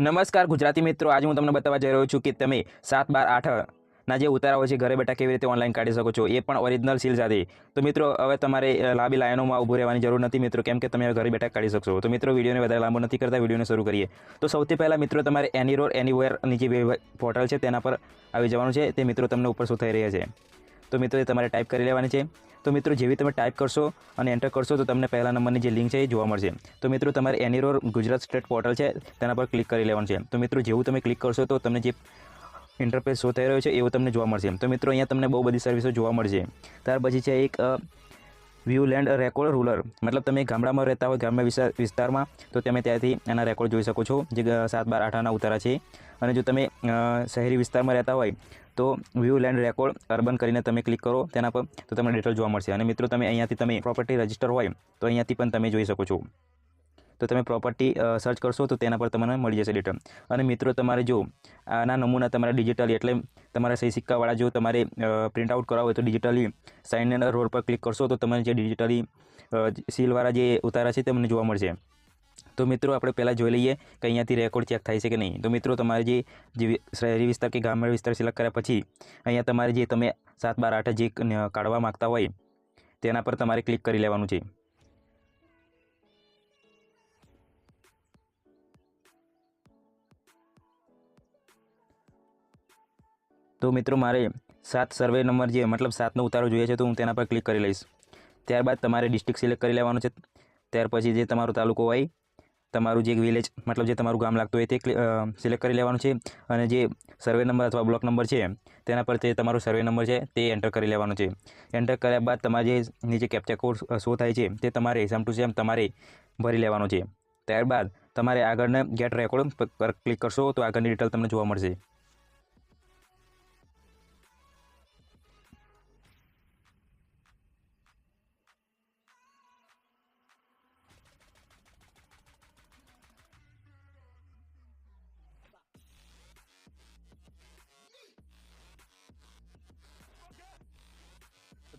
નમસ્કાર ગુજરાતી મિત્રો, આજે હું તમને બતાવવા જઈ રહ્યો છું કે તમે સાત બાર આઠ ના જે ઉતારાઓ છે ઘરે બેઠા કેવી રીતે ઓનલાઈન કાઢી શકો છો, એ પણ ઓરિજિનલ સીલ સાથે. તો મિત્રો, હવે તમારે લાંબી લાઈનોમાં ઊભું રહેવાની જરૂર નથી મિત્રો, કેમ કે તમે ઘરે બેઠા કાઢી શકશો. તો મિત્રો, વિડીયોને વધારે લાંબો નથી કરતા, વિડીયોને શરૂ કરીએ. તો સૌથી પહેલાં મિત્રો, તમારે એની રોર એનીવેરની જે પોર્ટલ છે, તેના પર આવી જવાનું છે. તે મિત્રો, તમને ઉપર શું થઈ રહ્યા છે? તો મિત્રો એ તમારે ટાઈપ કરી લેવાની છે. તો મિત્રો જેવી તમે ટાઈપ કરશો અને એન્ટર કરશો તો તમને પહેલા નંબરની જે લિંક છે એ જોવા મળશે. તો મિત્રો તમારે એનીરોર ગુજરાત સ્ટેટ પોર્ટલ છે, તેના પર ક્લિક કરી લેવાનું છે. તો મિત્રો જેવું તમે ક્લિક કરશો તો તમને જે ઇન્ટરફેસ શો થઈ રહ્યો છે એવું તમને જોવા મળશે. તો મિત્રો અહીંયા તમને બહુ બધી સર્વિસો જોવા મળશે. ત્યાર પછી છે એક વ્યૂ લેન્ડ રેકોર્ડ રૂલર મતલબ તમે ગામડામાં રહેતા હોય ગ્રામ્ય વિસ્તારમાં, તો તમે ત્યાંથી એના રેકોર્ડ જોઈ શકો છો. જે સાત બાર આઠ આના ઉતારા છે. અને જો તમે શહેરી વિસ્તારમાં રહેતા હોય તો વ્યૂ લેન્ડ રેકોર્ડ અર્બન કરીને તમે ક્લિક કરો, તેના પર તો તમને ડિટેલ જોવા મળશે. અને મિત્રો, તમે અહીંયાથી તમે પ્રોપર્ટી રજિસ્ટર હોય, તો અહીંયાથી પણ તમે જોઈ શકો છો. તો તમે પ્રોપર્ટી સર્ચ કરશો, તો તેના પર તમને મળી જશે ડિટેલ અને મિત્રો, તમારે જો આના નમૂના તમારા ડિજિટલી એટલે તમારા સહી સિક્કાવાળા જો તમારે પ્રિન્ટ આઉટ કરાવો હોય તો ડિજિટલી સાઇન રોડ પર ક્લિક કરશો, તો તમને જે ડિજિટલી સીલવાળા જે ઉતારા છે, તે તમને જોવા મળશે. તો મિત્રો આપણે પહેલાં જોઈ લઈએ કે અહીંયાથી રેકોર્ડ ચેક થાય છે કે નહીં. તો મિત્રો તમારે જે શહેરી વિસ્તાર કે ગ્રામીણ વિસ્તાર સિલેક્ટ કર્યા પછી અહીંયા તમારે જે તમે સાત બાર આઠ જે કાઢવા માગતા હોય, તેના પર તમારે ક્લિક કરી લેવાનું છે. તો મિત્રો મારે સાત સર્વે નંબર જે, મતલબ સાતનો ઉતારો જોઈએ છે તો હું તેના પર ક્લિક કરી લઈશ. ત્યારબાદ તમારે ડિસ્ટ્રિક્ટ સિલેક્ટ કરી લેવાનું છે. ત્યાર પછી જે તમારો તાલુકો હોય તમારું જે વિલેજ મતલબ જે તમારું ગામ લાગતું હોય તે સિલેક્ટ કરી લેવાનું છે અને જે સર્વે નંબર અથવા બ્લોક નંબર છે, તેના પર તે તમારો સર્વે નંબર છે તે એન્ટર કરી લેવાનો છે. એન્ટર કર્યા બાદ તમારે જે નીચે કેપ્ચા કોડ શો થાય છે તે તમારે સેમ ટુ સેમ તમારે ભરી લેવાનો છે. ત્યારબાદ તમારે આગળને ગેટ રેકોર્ડ પર ક્લિક કરશો તો આગળની ડિટેલ તમને જોવા મળશે.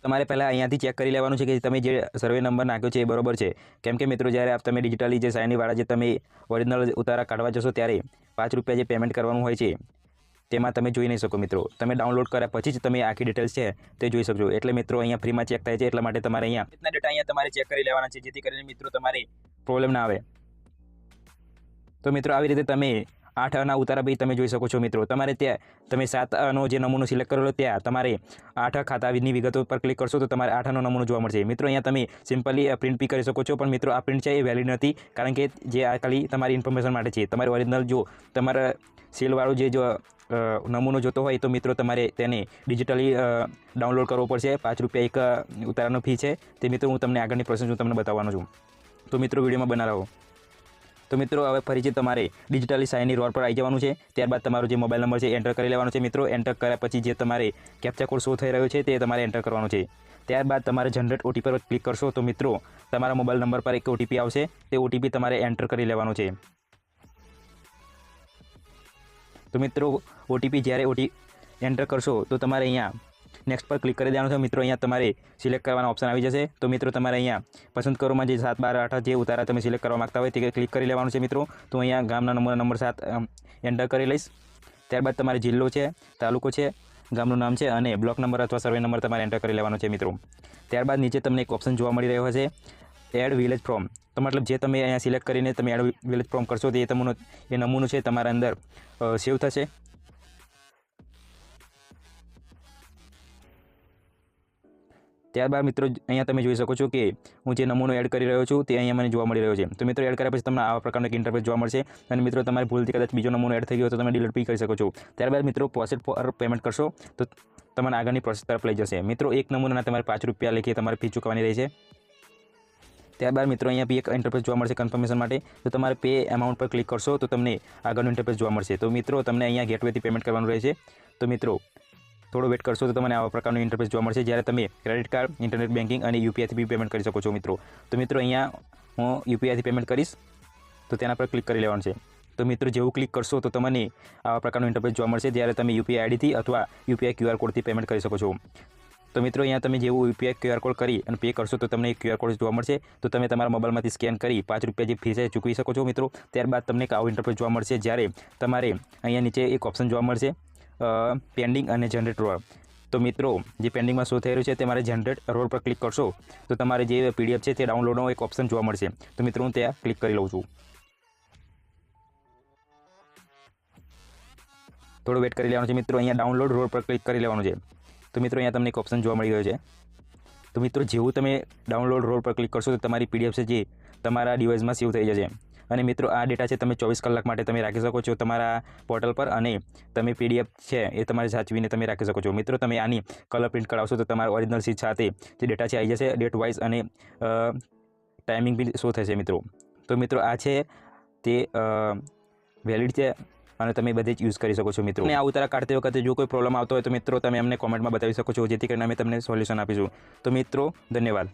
તમારે પહેલાં અહીંયાથી ચેક કરી લેવાનું છે કે તમે જે સર્વે નંબર નાખ્યો છે એ બરોબર છે. કેમ કે મિત્રો, જ્યારે આપ તમે ડિજિટલી જે સાઇનીવાળા જે તમે ઓરિજિનલ ઉતારા કાઢવા જશો ત્યારે પાંચ રૂપિયા જે પેમેન્ટ કરવાનું હોય છે, તેમાં તમે જોઈ નહીં શકો મિત્રો. તમે ડાઉનલોડ કર્યા પછી જ તમે આખી ડિટેલ્સ છે તે જોઈ શકજો. એટલે મિત્રો, અહીંયા ફ્રીમાં ચેક થાય છે, એટલા માટે તમારે અહીંયા કેટલા ડેટા અહીંયા તમારે ચેક કરી લેવાના છે, જેથી કરીને મિત્રો, તમારે પ્રોબ્લેમ ના આવે. તો મિત્રો, આવી રીતે તમે આઠ અના ઉતારા ભાઈ તમે જોઈ શકો છો મિત્રો. તમારે ત્યાં તમે સાત અનો જે નમૂનો સિલેક્ટ કરેલો ત્યાં તમારે આઠ ખાતાની વિગતો પર ક્લિક કરશો તો તમારે આઠ અનો નમૂનો જોવા મળશે. મિત્રો, અહીંયા તમે સિમ્પલી પ્રિન્ટ બી કરી શકો છો, પણ મિત્રો, આ પ્રિન્ટ છે એ વેલિડ નથી, કારણ કે જે આ ખાલી તમારી ઇન્ફોર્મેશન માટે છે. તમારે ઓરિજિનલ જો તમારા સેલવાળો જે જો નમૂનો જોતો હોય તો મિત્રો તમારે તેને ડિજિટલી ડાઉનલોડ કરવો પડશે. પાંચ રૂપિયા એક ઉતારાનો ફી છે. તે મિત્રો હું તમને આગળની પ્રોસેસ હું તમને બતાવવાનો છું. તો મિત્રો, વિડીયોમાં બના રહો. તો મિત્રો, હવે ફરીથી તમારે ડિજિટલી સાઇનની રોડ પર આવી જવાનું છે. ત્યારબાદ તમારો જે મોબાઈલ નંબર છે એન્ટર કરી લેવાનો છે મિત્રો. એન્ટર કર્યા પછી જે તમારે કેપ્ચા કોડ શો થઈ રહ્યો છે, તે તમારે એન્ટર કરવાનો છે. ત્યારબાદ તમારે જનરેટ ઓટીપી પર ક્લિક કરશો તો મિત્રો, તમારા મોબાઈલ નંબર પર એક ઓટીપી આવશે. તે ઓટીપી તમારે એન્ટર કરી લેવાનો છે. તો મિત્રો ઓટીપી જ્યારે ઓટી એન્ટર કરશો તો તમારે અહીંયા નેક્સ્ટ પર ક્લિક કરી દેવાનું છે. મિત્રો, અહીંયા તમારે સિલેક્ટ કરવાનો ઓપ્શન આવી જશે. તો મિત્રો, તમારે અહીંયા પસંદ કરોમાં જે સાત, બાર, આઠ જે ઉતારા તમે સિલેક્ટ કરવા માગતા હોય તે ક્લિક કરી લેવાનું છે મિત્રો. તો અહીંયા ગામના નંબર નંબર સાત એન્ટર કરી લઈશ. ત્યારબાદ તમારે જિલ્લો છે, તાલુકો છે, ગામનું નામ છે અને બ્લોક નંબર અથવા સર્વે નંબર તમારે એન્ટર કરી લેવાનો છે મિત્રો. ત્યારબાદ નીચે તમને એક ઓપ્શન જોવા મળી રહ્યો હશે. એડ વિલેજ ફોર્મ તો મતલબ જે તમે અહીંયા સિલેક્ટ કરીને તમે એડ વિલેજ ફોર્મ કરશો તો એ તમને, એ નમૂનો છે તમારા અંદર સેવ થશે. ત્યારબાદ મિત્રો, અહીંયા તમે જોઈ શકો છો કે હું જે નમૂનો એડ કરી રહ્યો છું તે અહીંયા મને જોવા મળી રહ્યો છે. તો મિત્રો, એડ કર્યા પછી તમને આવા પ્રકારનો એક ઇન્ટરફેસ જોવા મળશે. અને મિત્રો, તમારે ભૂલથી કદાચ બીજો નમૂનો એડ થઈ ગયો તો તમે ડિલીટ બી કરી શકો છો. ત્યારબાદ મિત્રો પોસેટ પર પેમેન્ટ કરશો તો તમને આગળની પ્રોસેસ તરફ લઈ જશે. મિત્રો, એક નમૂનાના તમારે પાંચ રૂપિયા લેખે તમારે ફી ચૂકવવાની રહેશે ત્યારબાદ મિત્રો, અહીંયા બી એક ઇન્ટરફેસ જોવા મળશે કન્ફર્મેશન માટે. તો તમારે પે એમાઉન્ટ પર ક્લિક કરશો તો તમને આગળનું ઇન્ટરફેસ જોવા મળશે. તો મિત્રો, તમને અહીંયા ગેટવેથી પેમેન્ટ કરવાનું રહેશે તો મિત્રો થોડો વેટ કરશો તો તમને આવા પ્રકારનું ઇન્ટરફેસ જોવા મળશે. જ્યારે તમે ક્રેડિટ કાર્ડ ઇન્ટરનેટ બેન્કિંગ અને યુપીઆઈથી બી પેમેન્ટ કરી શકો છો મિત્રો. તો મિત્રો અહીંયા હું યુપીઆઈથી પેમેન્ટ કરીશ. તો તેના પર ક્લિક કરી લેવાનું છે. તો મિત્રો જેવું ક્લિક કરશો તો તમને આવા પ્રકારનું ઇન્ટરફેસ જોવા મળશે. જ્યારે તમે યુપીઆઈ આઈડીથી અથવા યુપીઆઈ ક્યુઆર કોડથી પેમેન્ટ કરી શકો છો. તો મિત્રો અહીંયા તમે જેવું યુપીઆઈ ક્યુઆર કોડ કરી અને પે કરશો તો તમને ક્યુઆર કોડ જોવા મળશે. તો તમે તમારા મોબાઈલમાંથી સ્કેન કરી પાંચ રૂપિયા જે ફી છે ચૂકવી શકો છો મિત્રો. ત્યારબાદ તમને એક આવું ઇન્ટરફેસ જોવા મળશે. જ્યારે તમારે અહીંયા નીચે એક ઓપ્શન જોવા મળશે. પેન્ડિંગ અને જનરેટ રોડ તો મિત્રો, જે પેન્ડિંગમાં શો થઈ રહ્યું છે તે મારે જનરેટ રોડ પર ક્લિક કરશો. તો તમારે જે પીડીએફ છે તે ડાઉનલોડનો એક ઓપ્શન જોવા મળશે. તો મિત્રો, હું ત્યાં ક્લિક કરી લઉં છું. થોડું વેટ કરી લેવાનું છે મિત્રો. અહીંયા ડાઉનલોડ રોડ પર ક્લિક કરી લેવાનું છે. તો મિત્રો, અહીંયા તમને એક ઓપ્શન જોવા મળી ગયો છે. તો મિત્રો, જેવું તમે ડાઉનલોડ રોડ પર ક્લિક કરશો તો તમારી પીડીએફ છે જે તમારા ડિવાઇસમાં સેવ થઈ જશે. અને મિત્રો, આ ડેટા છે તમે ચોવીસ કલાક માટે તમે રાખી શકો છો તમારા પોર્ટલ પર અને તમે પીડીએફ છે એ તમારે સાચવીને તમે રાખી શકો છો. મિત્રો, તમે આની કલર પ્રિન્ટ કરાવશો તો તમારા ઓરિજિનલ સીટ સાથે જે ડેટા છે આવી જશે ડેટ વાઇઝ અને ટાઈમિંગ બી શો થશે મિત્રો? તો મિત્રો, આ છે તે વેલિડ છે અને તમે બધે જ યુઝ કરી શકો છો મિત્રો. અને આ ઉતારા કાઢતી વખતે જો કોઈ પ્રોબ્લેમ આવતો હોય તો મિત્રો, તમે અમને કોમેન્ટમાં બતાવી શકો છો, જેથી કરીને અમે તમને સોલ્યુશન આપીશું. તો મિત્રો, ધન્યવાદ.